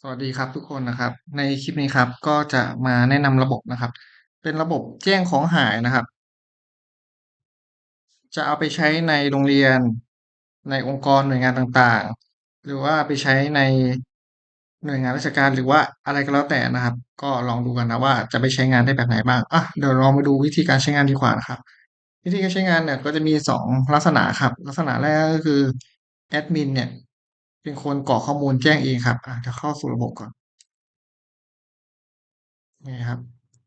สวัสดีครับทุกคนนะครับ ในคลิปนี้ครับก็จะมาแนะนำระบบนะครับ เป็นระบบแจ้งของหายนะครับ จะเอาไปใช้ในโรงเรียน ในองค์กรหน่วยงานต่างๆ หรือว่าไปใช้ในหน่วยงานราชการหรือว่าอะไรก็แล้วแต่นะครับ ก็ลองดูกันนะว่าจะไปใช้งานได้แบบไหนบ้างอะเดี๋ยวเรามาดูวิธีการใช้งานดีกว่านะครับ วิธีการใช้งานเนี่ยก็จะมีสองลักษณะครับ ลักษณะแรกก็คือแอดมินเนี่ย เป็นคนกรอกข้อมูลแจ้งเองครับอะจะเข้าสู่ระบบก่อนนี่ครับ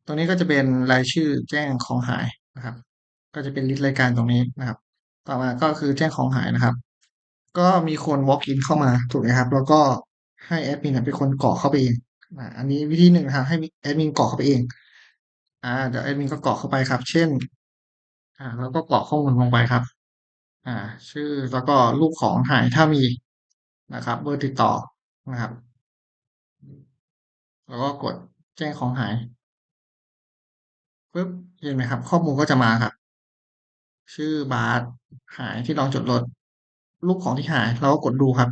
ตรงนี้ก็จะเป็นรายชื่อแจ้งของหายนะครับ ก็จะเป็นลิสต์รายการตรงนี้นะครับ ต่อมาก็คือแจ้งของหายนะครับ ก็มีคน walk in เข้ามาถูกไหมครับ แล้วก็ให้แอดมินเป็นคนกรอกเข้าไปเองอันนี้วิธีหนึ่งนะครับให้แอดมินกรอกเข้าไปเอง อ่าเดี๋ยวแอดมินก็กรอกเข้าไปครับ เช่น อ่า แล้วก็กรอกข้อมูลลงไปครับ อ่า ชื่อแล้วก็รูปของหายถ้ามี นะครับ เบอร์ติดต่อนะครับ แล้วก็กดแจ้งของหายปึ๊บเห็นไหมครับ ข้อมูลก็จะมาครับ ชื่อบาสหายที่ลองจดรถรูปของที่หาย เราก็กดดูครับ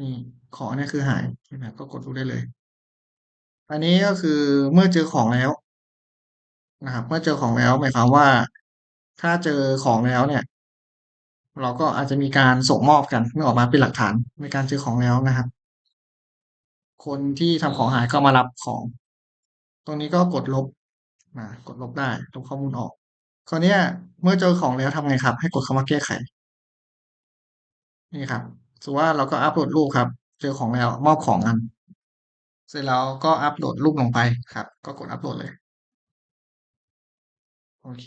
นี่ของเนี่ยคือหายเห็นไหมก็กดดูได้เลย อันนี้ก็คือเมื่อเจอของแล้วนะครับ เมื่อเจอของแล้วหมายความว่า ถ้าเจอของแล้วเนี่ย เราก็อาจจะมีการส่งมอบกันเมื่อออกมาเป็นหลักฐานในการเจอของแล้วนะครับ คนที่ทำของหายก็มารับของ ตรงนี้ก็กดลบมากดลบได้ลบข้อมูลออกคราวนี้เมื่อเจอของแล้วทำไงครับ ให้กดคำว่าแก้ไข นี่ครับสมมติว่าเราก็อัปโหลดรูปครับ เจอของแล้วมอบของกัน เสร็จแล้วก็อัปโหลดรูปลงไปครับ ก็กดอัปโหลดเลย โอเค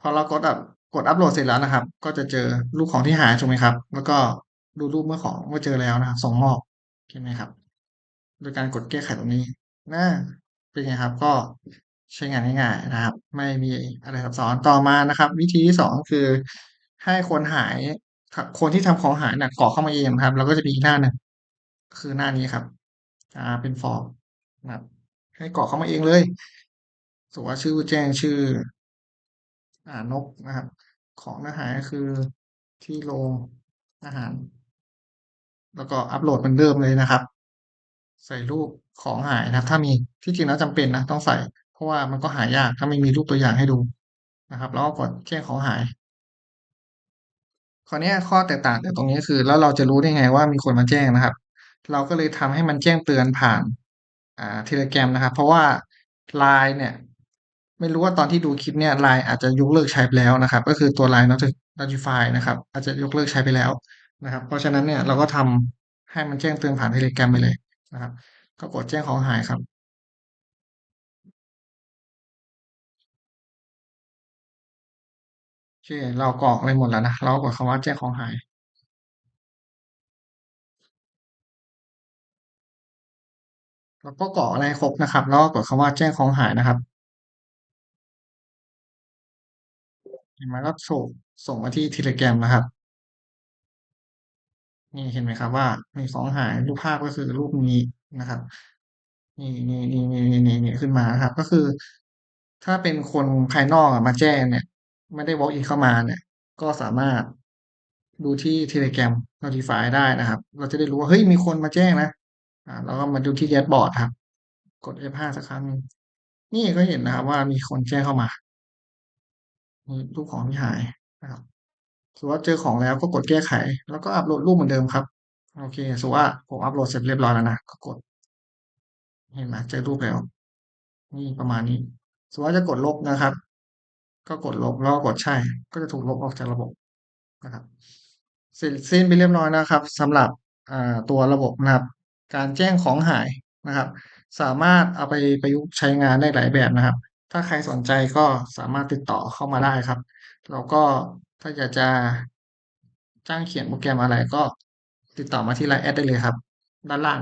พอเรากดอัป กดอัปโหลดเสร็จแล้วนะครับ ก็จะเจอรูปของที่หายถูกไหมครับ แล้วก็ดูรูปเมื่อของเมื่อเจอแล้วนะครับส่งมอบเห็นไหมครับ โดยการกดแก้ไขตรงนี้นะเป็นไงครับ ก็ใช้งานง่ายๆนะครับ ไม่มีอะไรซับซ้อนต่อมานะครับ วิธีที่สองคือ ให้คนหายคนที่ทำของหายเนี่ยกรอกเข้ามาเองครับ แล้วก็จะมีหน้าหนึ่งคือหน้านี้ครับ อ่าเป็นฟอร์มนะครับให้กรอกเข้ามาเองเลยสมมติว่าชื่อแจ้งชื่อ นกนะครับ ของเนื้อหาก็คือที่โรงอาหาร แล้วก็อัปโหลดเหมือนเดิมเลยนะครับ ใส่รูปของหายนะครับ ถ้ามีที่จริงแล้วจำเป็นนะต้องใส่ เพราะว่ามันก็หายากถ้าไม่มีรูปตัวอย่างให้ดูนะครับ แล้วก็กดแจ้งของหายคราวนี้ข้อแตกต่างจากตรงนี้คือ แล้วเราจะรู้ได้ไงว่ามีคนมาแจ้งนะครับ เราก็เลยทำให้มันแจ้งเตือนผ่านอ่า Telegram นะครับ เพราะว่า LINE เนี่ย ไม่รู้ว่าตอนที่ดูคลิปเนี่ย LINE อาจจะยกเลิกใช้ไปแล้วนะครับ ก็คือตัว LINE Noti Notify นะครับ อาจจะยกเลิกใช้ไปแล้วนะครับ เพราะฉะนั้นเนี่ยเราก็ทำให้มันแจ้งเตือนผ่าน Telegram ไปเลยนะครับ ก็กดแจ้งของหายครับโอเคเรากรอกอะไรหมดแล้วนะเรากดคำว่าแจ้งของหายเราก็กรอกอะไรครบนะครับ แล้วก็กดคำว่าแจ้งของหายนะครับ เห็นไหมก็ส่งส่งมาที่ Telegram นะครับ นี่เห็นไหมครับว่ามีของหายรูปภาพก็คือรูปนี้นะครับนี่นี่นี่นี่นี่นี่นี่ขึ้นมาครับ ก็คือ ถ้าเป็นคนภายนอกมาแจ้งเนี่ย ไม่ได้ walk in เข้ามาเนี่ย ก็สามารถดูที่ Telegram Notify ได้นะครับ เราจะได้รู้ว่า เฮ้ย มีคนมาแจ้งนะ อ่าแล้วก็มาดูที่แดชบอร์ดครับ กด F5 สักครั้งนี่ก็เห็นนะครับว่ามีคนแจ้งเข้ามา รูปของที่หายนะครับสมมติว่าเจอของแล้วก็กดแก้ไข แล้วก็อัปโหลดรูปเหมือนเดิมครับ โอเคสมมติว่าผมอัปโหลดเสร็จเรียบร้อยแล้วนะก็กด เห็นไหมเจอรูปแล้ว นี่ประมาณนี้สมมติว่าจะกดลบนะครับ ก็กดลบแล้วกกดใช่ ก็จะถูกลบออกจากระบบนะครับ เสร็จสิ้นไปเรียบร้อยนะครับสำหรับตัวระบบนะครับ การแจ้งของหายนะครับ สามารถเอาไปประยุกต์ใช้งานได้หลายแบบนะครับ ถ้าใครสนใจก็สามารถติดต่อเข้ามาได้ครับ แล้วก็ถ้าอยากจะจ้างเขียนโปรแกรมอะไรก็ติดต่อมาที่ไลน์แอดได้เลยครับ ด้านล่าง